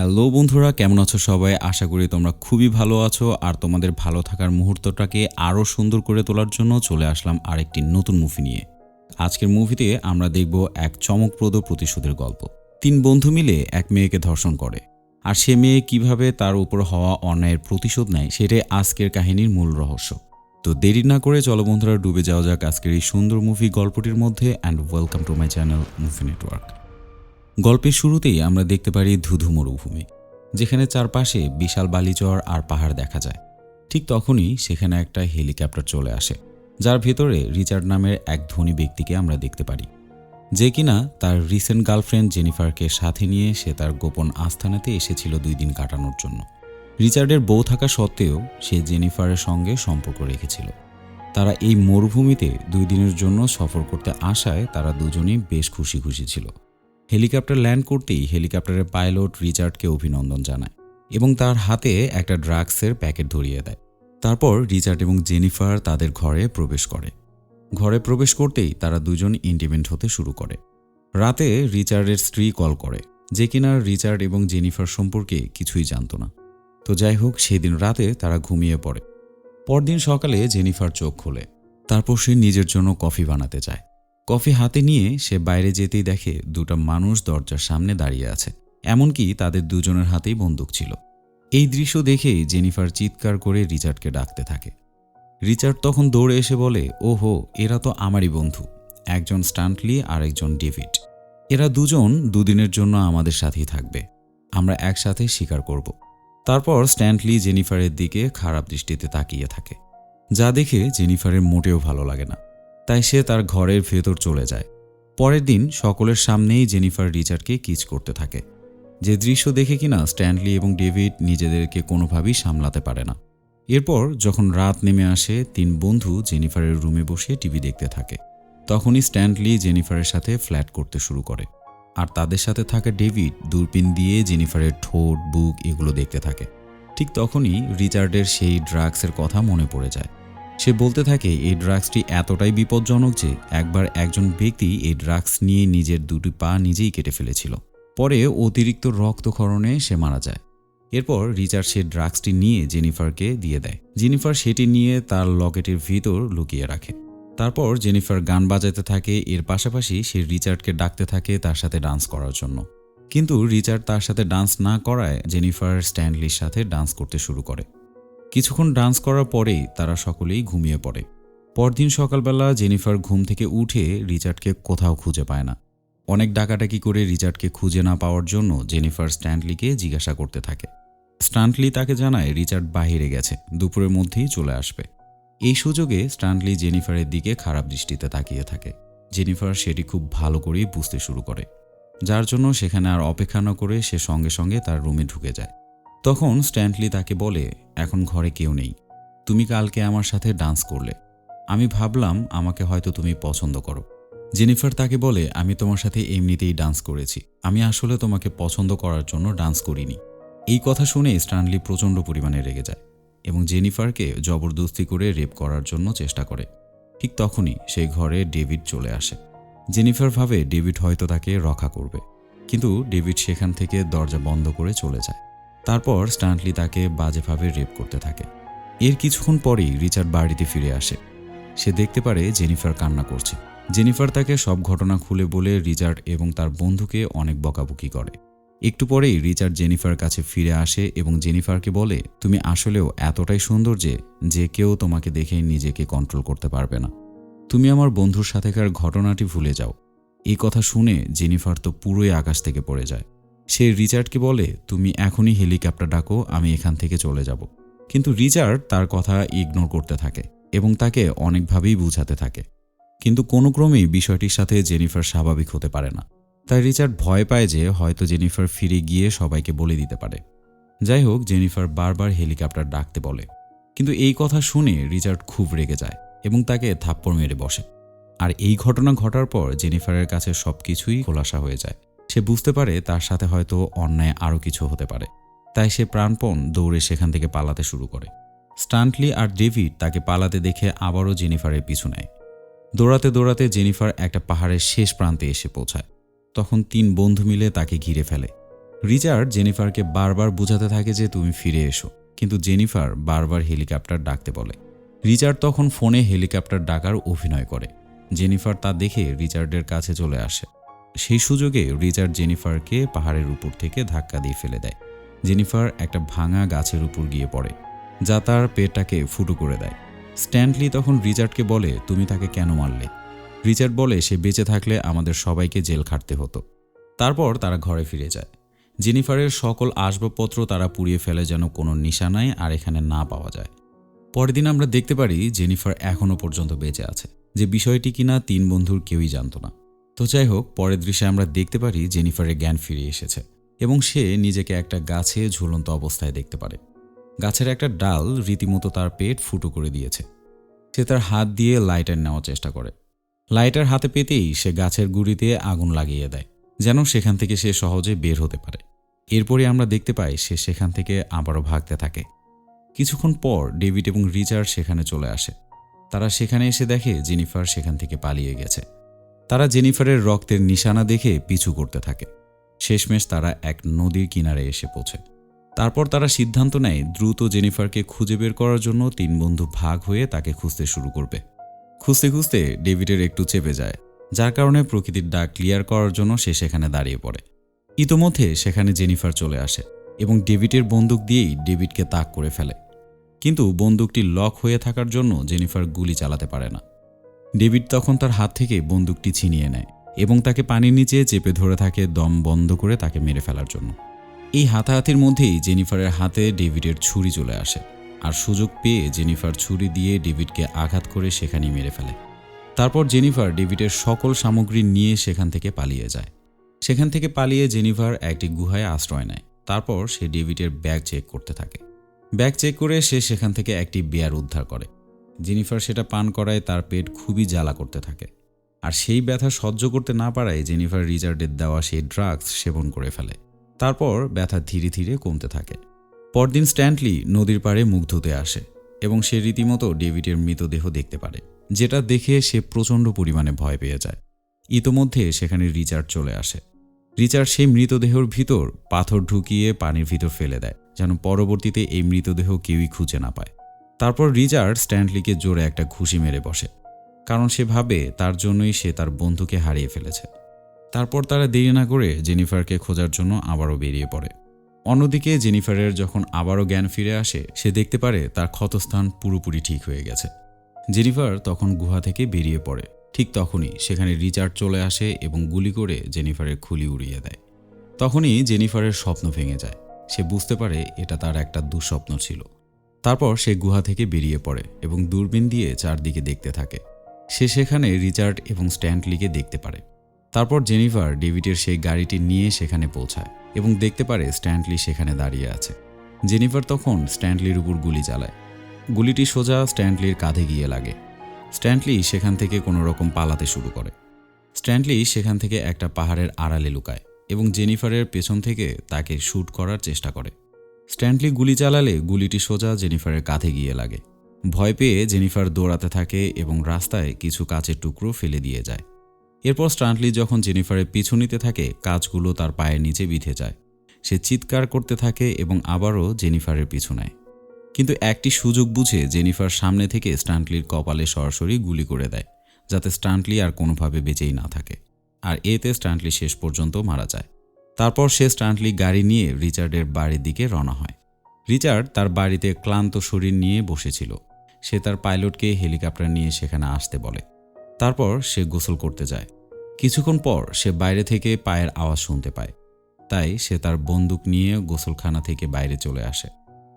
Hello বন্ধুরা, কেমন আছো সবাই? আশা করি তোমরা খুবই ভালো আছো। আর তোমাদের ভালো থাকার মুহূর্তটাকে আরও সুন্দর করে তোলার জন্য চলে আসলাম আরেকটি নতুন মুভি নিয়ে। আজকের মুভিতে আমরা দেখব এক চমকপ্রদ প্রতিশোধের গল্প। তিন বন্ধু মিলে এক মেয়েকে ধর্ষণ করে। আর সে মেয়ে কীভাবে তার উপর হওয়া অন্যায়ের প্রতিশোধ নেয়, সেটাই আজকের কাহিনীর মূল রহস্য। তো দেরি না করে চলো বন্ধুরা, ডুবে যাওয়া যাক আজকের এই সুন্দর মুভি গল্পটির মধ্যে and welcome to my channel movie network গল্পের শুরুতেই আমরা দেখতে পারি ধুধু মরুভূমি, যেখানে চারপাশে বিশাল বালিচর আর পাহাড় দেখা যায়। ঠিক তখনই সেখানে একটা হেলিকপ্টার চলে আসে, যার ভেতরে রিচার্ড নামের এক ধনী ব্যক্তিকে আমরা দেখতে পারি। যে কিনা তার রিসেন্ট গার্লফ্রেন্ড জেনিফারকে সাথে নিয়ে সে তার গোপন আস্থানাতে এসেছিল দুই দিন কাটানোর জন্য। রিচার্ডের বউ থাকা সত্ত্বেও সে জেনিফারের সঙ্গে সম্পর্ক রেখেছিল। তারা এই মরুভূমিতে দুই দিনের জন্য সফর করতে আসায় তারা দুজনেই বেশ খুশি খুশি ছিল। হেলিকপ্টার ল্যান্ড করতেই হেলিকপ্টারের পাইলট রিচার্ডকে অভিনন্দন জানায় এবং তার হাতে একটা ড্রাগসের প্যাকেট ধরিয়ে দেয়। তারপর রিচার্ড এবং জেনিফার তাদের ঘরে প্রবেশ করে। ঘরে প্রবেশ করতেই তারা দুজন ইন্টিমেন্ট হতে শুরু করে। রাতে রিচার্ডের স্ত্রী কল করে, যে কিনা রিচার্ড এবং জেনিফার সম্পর্কে কিছুই জানত না। তো যাই হোক, সেদিন রাতে তারা ঘুমিয়ে পড়ে। পরদিন সকালে জেনিফার চোখ খোলে। তারপর সে নিজের জন্য কফি বানাতে চায় কফি হাতে নিয়ে সে বাইরে যেতেই দেখে দুটো মানুষ দরজার সামনে দাঁড়িয়ে আছে। এমনকি তাদের দুজনের হাতেই বন্দুক ছিল। এই দৃশ্য দেখেই জেনিফার চিৎকার করে রিচার্ডকে ডাকতে থাকে। রিচার্ড তখন দৌড়ে এসে বলে, ওহো, এরা তো আমারই বন্ধু। একজন স্টান্টলি আর একজন ডেভিড। এরা দুজন দুদিনের জন্য আমাদের সাথেই থাকবে। আমরা একসাথে শিকার করব। তারপর স্ট্যান্টলি জেনিফারের দিকে খারাপ দৃষ্টিতে তাকিয়ে থাকে। যা দেখে জেনিফারের মোটেও ভালো লাগে না। তাই সে তার ঘরের ভেতর চলে যায়। পরের দিন সকলের সামনেই জেনিফার রিচার্ডকে কিচ করতে থাকে। যে দৃশ্য দেখে কিনা স্ট্যানলি এবং ডেভিড নিজেদেরকে কোনোভাবেই সামলাতে পারে না। এরপর যখন রাত নেমে আসে, তিন বন্ধু জেনিফারের রুমে বসে টিভি দেখতে থাকে। তখনই স্ট্যান্ডলি জেনিফারের সাথে ফ্ল্যাট করতে শুরু করে। আর তাদের সাথে থাকা ডেভিড দূরপিন দিয়ে জেনিফারের ঠোঁট, বুক এগুলো দেখতে থাকে। ঠিক তখনই রিচার্ডের সেই ড্রাগসের কথা মনে পড়ে যায়। সে বলতে থাকে, এই ড্রাগসটি এতটাই বিপজ্জনক যে একবার একজন ব্যক্তি এই ড্রাগস নিয়ে নিজের দুটি পা নিজেই কেটে ফেলেছিল। পরে অতিরিক্ত রক্তক্ষরণে সে মারা যায়। এরপর রিচার্ড সে ড্রাগসটি নিয়ে জেনিফারকে দিয়ে দেয়। জেনিফার সেটি নিয়ে তার লকেটের ভিতর লুকিয়ে রাখে। তারপর জেনিফার গান বাজাতে থাকে, এর পাশাপাশি সে রিচার্ডকে ডাকতে থাকে তার সাথে ডান্স করার জন্য। কিন্তু রিচার্ড তার সাথে ডান্স না করায় জেনিফার স্ট্যানলির সাথে ডান্স করতে শুরু করে। কিছুক্ষণ ডান্স করার পরেই তারা সকলেই ঘুমিয়ে পড়ে। পরদিন সকালবেলা জেনিফার ঘুম থেকে উঠে রিচার্ডকে কোথাও খুঁজে পায় না। অনেক ডাকাডাকি করে রিচার্ডকে খুঁজে না পাওয়ার জন্য জেনিফার স্ট্যান্টলিকে জিজ্ঞাসা করতে থাকে। স্ট্যান্টলি তাকে জানায় রিচার্ড বাহিরে গেছে, দুপুরের মধ্যেই চলে আসবে। এই সুযোগে স্ট্যান্টলি জেনিফারের দিকে খারাপ দৃষ্টিতে তাকিয়ে থাকে। জেনিফার সেটি খুব ভালো করেই বুঝতে শুরু করে। যার জন্য সেখানে আর অপেক্ষা না করে সে সঙ্গে সঙ্গে তার রুমে ঢুকে যায়। তখন স্ট্যান্ডলি তাকে বলে, এখন ঘরে কেউ নেই। তুমি কালকে আমার সাথে ডান্স করলে। আমি ভাবলাম আমাকে হয়তো তুমি পছন্দ করো। জেনিফার তাকে বলে, আমি তোমার সাথে এমনিতেই ডান্স করেছি। আমি আসলে তোমাকে পছন্দ করার জন্য ডান্স করিনি। এই কথা শুনে স্ট্যানলি প্রচণ্ড পরিমাণে রেগে যায় এবং জেনিফারকে জবরদস্তি করে রেপ করার জন্য চেষ্টা করে। ঠিক তখনই সেই ঘরে ডেভিড চলে আসে। জেনিফার ভাবে ডেভিড হয়তো তাকে রক্ষা করবে, কিন্তু ডেভিড সেখান থেকে দরজা বন্ধ করে চলে যায়। তারপর স্টান্টলি তাকে বাজেভাবে রেপ করতে থাকে। এর কিছুক্ষণ পরেই রিচার্ড বাড়িতে ফিরে আসে। সে দেখতে পারে জেনিফার কান্না করছে। জেনিফার তাকে সব ঘটনা খুলে বলে রিচার্ড এবং তার বন্ধুকে অনেক বকাবকি করে। একটু পরেই রিচার্ড জেনিফার কাছে ফিরে আসে এবং জেনিফারকে বলে, তুমি আসলেও এতটাই সুন্দর যে যে কেউ তোমাকে দেখে নিজেকে কন্ট্রোল করতে পারবে না। তুমি আমার বন্ধুর সাথেকার ঘটনাটি ভুলে যাও। এই কথা শুনে জেনিফার তো পুরোই আকাশ থেকে পড়ে যায়। সে রিচার্ডকে বলে, তুমি এখনই হেলিকপ্টার ডাকো, আমি এখান থেকে চলে যাব। কিন্তু রিচার্ড তার কথা ইগনোর করতে থাকে এবং তাকে অনেকভাবেই বুঝাতে থাকে। কিন্তু কোনো ক্রমেই বিষয়টির সাথে জেনিফার স্বাভাবিক হতে পারে না। তাই রিচার্ড ভয় পায় যে হয়তো জেনিফার ফিরে গিয়ে সবাইকে বলে দিতে পারে। যাই হোক, জেনিফার বারবার হেলিকপ্টার ডাকতে বলে। কিন্তু এই কথা শুনে রিচার্ড খুব রেগে যায় এবং তাকে থাপ্পড় মেরে বসে। আর এই ঘটনা ঘটার পর জেনিফারের কাছে সব কিছুই খোলাসা হয়ে যায়। সে বুঝতে পারে তার সাথে হয়তো অন্যায় আরও কিছু হতে পারে। তাই সে প্রাণপণ দৌড়ে সেখান থেকে পালাতে শুরু করে। স্টান্টলি আর ডেভিড তাকে পালাতে দেখে আবারও জেনিফারের পিছু নেয়। দৌড়াতে দৌড়াতে জেনিফার একটা পাহাড়ের শেষ প্রান্তে এসে পৌঁছায়। তখন তিন বন্ধু মিলে তাকে ঘিরে ফেলে। রিচার্ড জেনিফারকে বারবার বোঝাতে থাকে যে তুমি ফিরে এসো, কিন্তু জেনিফার বারবার হেলিকপ্টার ডাকতে বলে। রিচার্ড তখন ফোনে হেলিকপ্টার ডাকার অভিনয় করে। জেনিফার তা দেখে রিচার্ডের কাছে চলে আসে। সেই সুযোগে রিচার্ড জেনিফারকে পাহাড়ের উপর থেকে ধাক্কা দিয়ে ফেলে দেয়। জেনিফার একটা ভাঙা গাছের উপর গিয়ে পড়ে, যা তার পেটটাকে ফুটো করে দেয়। স্ট্যান্ডলি তখন রিচার্ডকে বলে, তুমি তাকে কেন মারলে? রিচার্ড বলে, সে বেঁচে থাকলে আমাদের সবাইকে জেল খাটতে হতো। তারপর তারা ঘরে ফিরে যায়। জেনিফারের সকল আসবাবপত্র তারা পুড়িয়ে ফেলে যেন কোনো নিশানায় আর এখানে না পাওয়া যায়। পরের দিন আমরা দেখতে পারি, জেনিফার এখনও পর্যন্ত বেঁচে আছে। যে বিষয়টি কিনা তিন বন্ধুর কেউই জানতো না। তো যাই হোক, পরের দৃশ্যে আমরা দেখতে পারি জেনিফারের জ্ঞান ফিরে এসেছে এবং সে নিজেকে একটা গাছে ঝুলন্ত অবস্থায় দেখতে পারে। গাছের একটা ডাল রীতিমতো তার পেট ফুটো করে দিয়েছে। সে তার হাত দিয়ে লাইটার নেওয়ার চেষ্টা করে। লাইটার হাতে পেতেই সে গাছের গুঁড়িতে আগুন লাগিয়ে দেয়, যেন সেখান থেকে সে সহজে বের হতে পারে। এরপরে আমরা দেখতে পাই সে সেখান থেকে আবারও ভাগতে থাকে। কিছুক্ষণ পর ডেভিড এবং রিচার্ড সেখানে চলে আসে। তারা সেখানে এসে দেখে জেনিফার সেখান থেকে পালিয়ে গেছে। তারা জেনিফারের রক্তের নিশানা দেখে পিছু করতে থাকে। শেষমেশ তারা এক নদীর কিনারে এসে পৌঁছে। তারপর তারা সিদ্ধান্ত নেয়, দ্রুত জেনিফারকে খুঁজে বের করার জন্য তিন বন্ধু ভাগ হয়ে তাকে খুঁজতে শুরু করবে। খুঁজতে খুঁজতে ডেভিডের একটু চেপে যায়, যার কারণে প্রকৃতির ডাক ক্লিয়ার করার জন্য সে সেখানে দাঁড়িয়ে পড়ে। ইতোমধ্যে সেখানে জেনিফার চলে আসে এবং ডেভিডের বন্দুক দিয়েই ডেভিডকে তাক করে ফেলে। কিন্তু বন্দুকটি লক হয়ে থাকার জন্য জেনিফার গুলি চালাতে পারে না। ডেভিড তখন তার হাত থেকে বন্দুকটি ছিনিয়ে নেয় এবং তাকে পানির নিচে চেপে ধরে থাকে দম বন্ধ করে তাকে মেরে ফেলার জন্য। এই হাতাহাতির মধ্যেই জেনিফারের হাতে ডেভিডের ছুরি চলে আসে আর সুযোগ পেয়ে জেনিফার ছুরি দিয়ে ডেভিডকে আঘাত করে সেখানেই মেরে ফেলে। তারপর জেনিফার ডেভিডের সকল সামগ্রী নিয়ে সেখান থেকে পালিয়ে যায়। সেখান থেকে পালিয়ে জেনিফার একটি গুহায় আশ্রয় নেয়। তারপর সে ডেভিডের ব্যাগ চেক করতে থাকে। ব্যাগ চেক করে সে সেখান থেকে একটি বেয়ার উদ্ধার করে। জেনিফার সেটা পান করায় তার পেট খুবই জ্বালা করতে থাকে। আর সেই ব্যথা সহ্য করতে না পারায় জেনিফার রিচার্ডের দেওয়া সেই ড্রাগস সেবন করে ফেলে। তারপর ব্যথা ধীরে ধীরে কমতে থাকে। পরদিন স্ট্যান্টলি নদীর পাড়ে মুখ ধুতে আসে এবং সে রীতিমতো ডেভিডের মৃতদেহ দেখতে পারে, যেটা দেখে সে প্রচণ্ড পরিমাণে ভয় পেয়ে যায়। ইতোমধ্যে সেখানে রিচার্ড চলে আসে। রিচার্ড সেই মৃতদেহের ভিতর পাথর ঢুকিয়ে পানির ভিতর ফেলে দেয়, যেন পরবর্তীতে এই মৃতদেহ কেউই খুঁজে না পায়। তারপর রিজার্ড স্ট্যান্ডলিকে জোরে একটা ঘুষি মেরে বসে, কারণ সে ভাবে তার জন্যই সে তার বন্ধুকে হারিয়ে ফেলেছে। তারপর তারা দেরি না করে জেনিফারকে খোঁজার জন্য আবারও বেরিয়ে পড়ে। অন্যদিকে জেনিফারের যখন আবারও জ্ঞান ফিরে আসে, সে দেখতে পারে তার ক্ষতস্থান পুরোপুরি ঠিক হয়ে গেছে। জেনিফার তখন গুহা থেকে বেরিয়ে পড়ে। ঠিক তখনই সেখানে রিচার্ড চলে আসে এবং গুলি করে জেনিফারের খুলি উড়িয়ে দেয়। তখনই জেনিফারের স্বপ্ন ভেঙে যায়। সে বুঝতে পারে এটা তার একটা দুঃস্বপ্ন ছিল। তারপর সে গুহা থেকে বেরিয়ে পড়ে এবং দূরবীন দিয়ে চারদিকে দেখতে থাকে। সে সেখানে রিচার্ড এবং স্ট্যান্ডলিকে দেখতে পারে। তারপর জেনিফার ডেভিডের সেই গাড়িটি নিয়ে সেখানে পৌঁছায় এবং দেখতে পারে স্ট্যান্ডলি সেখানে দাঁড়িয়ে আছে। জেনিফার তখন স্ট্যান্ডলির উপর গুলি চালায়। গুলিটি সোজা স্ট্যান্ডলির কাঁধে গিয়ে লাগে। স্ট্যান্টলি সেখান থেকে কোনো রকম পালাতে শুরু করে। স্ট্যান্ডলি সেখান থেকে একটা পাহাড়ের আড়ালে লুকায় এবং জেনিফারের পেছন থেকে তাকে শ্যুট করার চেষ্টা করে। স্ট্যান্টলি গুলি চালালে গুলিটি সোজা জেনিফারের কাঁধে গিয়ে লাগে। ভয় পেয়ে জেনিফার দৌড়াতে থাকে এবং রাস্তায় কিছু কাচের টুকরো ফেলে দিয়ে যায়। এরপর স্ট্যান্টলি যখন জেনিফারের পিছু নিতে থাকে কাজগুলো তার পায়ের নিচে বিঁধে যায়। সে চিৎকার করতে থাকে এবং আবারও জেনিফারের পিছু নেয়। কিন্তু একটি সুযোগ বুঝে জেনিফার সামনে থেকে স্টান্টলির কপালে সরাসরি গুলি করে দেয়, যাতে স্টান্টলি আর কোনোভাবে বেঁচেই না থাকে। আর এতে স্টান্টলি শেষ পর্যন্ত মারা যায়। তারপর সে স্টান্টলি গাড়ি নিয়ে রিচার্ডের বাড়ির দিকে রওনা হয়। রিচার্ড তার বাড়িতে ক্লান্ত শরীর নিয়ে বসেছিল। সে তার পাইলটকে হেলিকপ্টার নিয়ে সেখানে আসতে বলে। তারপর সে গোসল করতে যায়। কিছুক্ষণ পর সে বাইরে থেকে পায়ের আওয়াজ শুনতে পায়। তাই সে তার বন্দুক নিয়ে গোসলখানা থেকে বাইরে চলে আসে।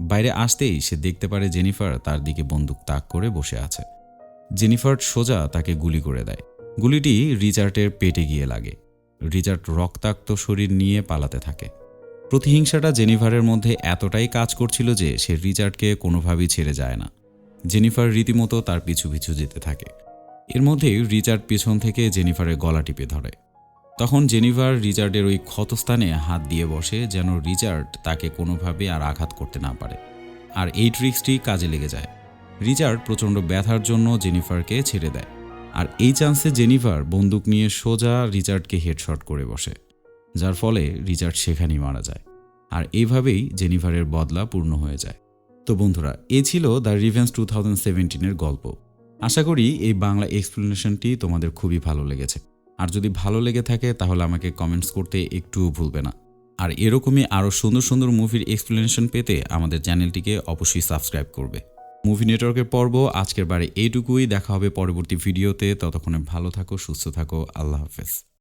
বাইরে আসতেই সে দেখতে পারে জেনিফার তার দিকে বন্দুক তাক করে বসে আছে। জেনিফার সোজা তাকে গুলি করে দেয়। গুলিটি রিচার্ডের পেটে গিয়ে লাগে। রিচার্ড রক্তাক্ত শরীর নিয়ে পালাতে থাকে। প্রতিহিংসাটা জেনিফারের মধ্যে এতটাই কাজ করছিল যে সে রিচার্ডকে কোনোভাবেই ছেড়ে যায় না। জেনিফার রীতিমতো তার পিছু পিছু যেতে থাকে। এর মধ্যেই রিচার্ড পিছন থেকে জেনিফারের গলা টিপে ধরে। তখন জেনিফার রিচার্ডের ওই ক্ষতস্থানে হাত দিয়ে বসে যেন রিচার্ড তাকে কোনোভাবে আর আঘাত করতে না পারে। আর এই ট্রিক্সটি কাজে লেগে যায়। রিচার্ড প্রচণ্ড ব্যথার জন্য জেনিফারকে ছেড়ে দেয়। আর এই চান্সে জেনিফার বন্দুক নিয়ে সোজা রিচার্ডকে হেডশট করে বসে, যার ফলে রিচার্ড সেখানেই মারা যায়। আর এইভাবেই জেনিফারের বদলা পূর্ণ হয়ে যায়। তো বন্ধুরা, এ ছিল দ্য রিভেন্স টু থাউজেন্ড সেভেন্টিনের গল্প। আশা করি এই বাংলা এক্সপ্লেনেশনটি তোমাদের খুবই ভালো লেগেছে। আর যদি ভালো লেগে থাকে, তাহলে আমাকে কমেন্টস করতে একটুও ভুলবে না। আর এরকমই আরও সুন্দর সুন্দর মুভির এক্সপ্লেনেশন পেতে আমাদের চ্যানেলটিকে অবশ্যই সাবস্ক্রাইব করবে। মুভি নেটওয়ার্কের পর্ব। আজকের বারে এইটুকুই। দেখা হবে পরবর্তী ভিডিওতে ততক্ষণে ভালো থাকো, সুস্থ থাকো। আল্লাহ হাফেজ।